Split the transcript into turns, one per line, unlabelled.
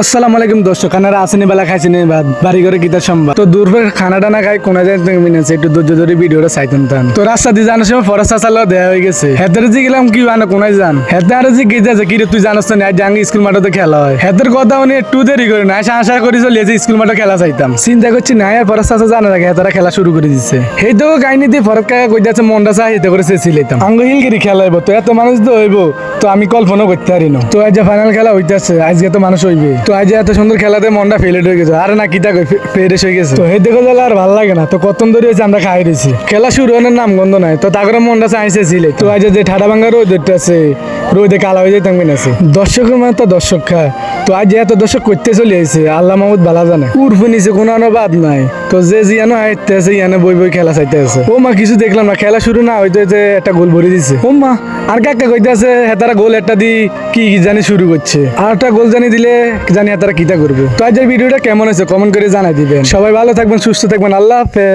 আসসালামু আলাইকুম দর্শক, খানারা আসেনি বেলা খাইছি নি ভাত বাড়ি ঘরে গীতা সম্ভব তো দূর করে খানা টানা খাই কোনা যায় মিনেছে একটু ধৈর্য ধরে ভিডিওটা চাইতাম তান তো রাস্তা দিয়ে জানার সময় ফরাসা চালাও দেয়া হয়ে গেছে। হেতের যে গেলাম, কি বানা কোনায় যান? হেতে আর যে গীতা আছে কি তুই জানাস তো না জাঙ্গি স্কুল মাঠে খেলা হয়। হেতের কথা উনি একটু দেরি করে না, আশা আশা করি চলে এসে স্কুল মাঠে খেলা চাইতাম। চিন্তা করছি, না আর ফরাসা চাচা জানার আগে হেতারা খেলা শুরু করে দিচ্ছে সেই তো কাহিনী দিয়ে ফরক কাকা কই যাচ্ছে মনটা চাই হেতে করে চেয়েছিলাম আঙ্গ হিলগিরি খেলা হইব, তো এত মানুষ তো হইব, তো আমি কল্পনা করতে পারি না। তো আজ ফাইনাল খেলা হইতেছে, আজকে তো মানুষ হইবে তো আজ এত সুন্দর খেলাতে মনটা ফেলেট হয়ে গেছে। আরে না কিতা ফেরেস হয়ে গেছে। তো হে দেখো তাহলে আর ভালো লাগে না। তো কতন ধরে হয়েছে আমরা খাই রয়েছি খেলা শুরু হওয়ার নাম গন্ধ নাই। তো তারপরে মনটা চাইছে ছিলে। তো আজ যে ঠাডা ভাঙ্গা রোদ আছে রোদে কালা হয়ে যেতাম আছে দর্শকের মানে তো দর্শক খায়। তো আজ এত দর্শক করতে চলে আইছে, আল্লাহ মাহমুদ বালা জানে। উর্ফ নিচে কোনো অনুবাদ নাই। তো যে জিয়ানো হাইতে আছে ইয়ানে বই বই খেলা চাইতে আছে। ও মা, কিছু দেখলাম না, খেলা শুরু না হয়তো হইতে একটা গোল ভরে দিছে। ও মা, আর কাকা কইতে আছে হেতারা গোল একটা দি, কি কি জানি শুরু করছে। আর একটা গোল জানি দিলে, জানি হেতারা কিটা করবে। তো আজকের ভিডিওটা কেমন হয়েছে, কমেন্ট করে জানাই দিবেন। সবাই ভালো থাকবেন, সুস্থ থাকবেন, আল্লাহ হাফেজ।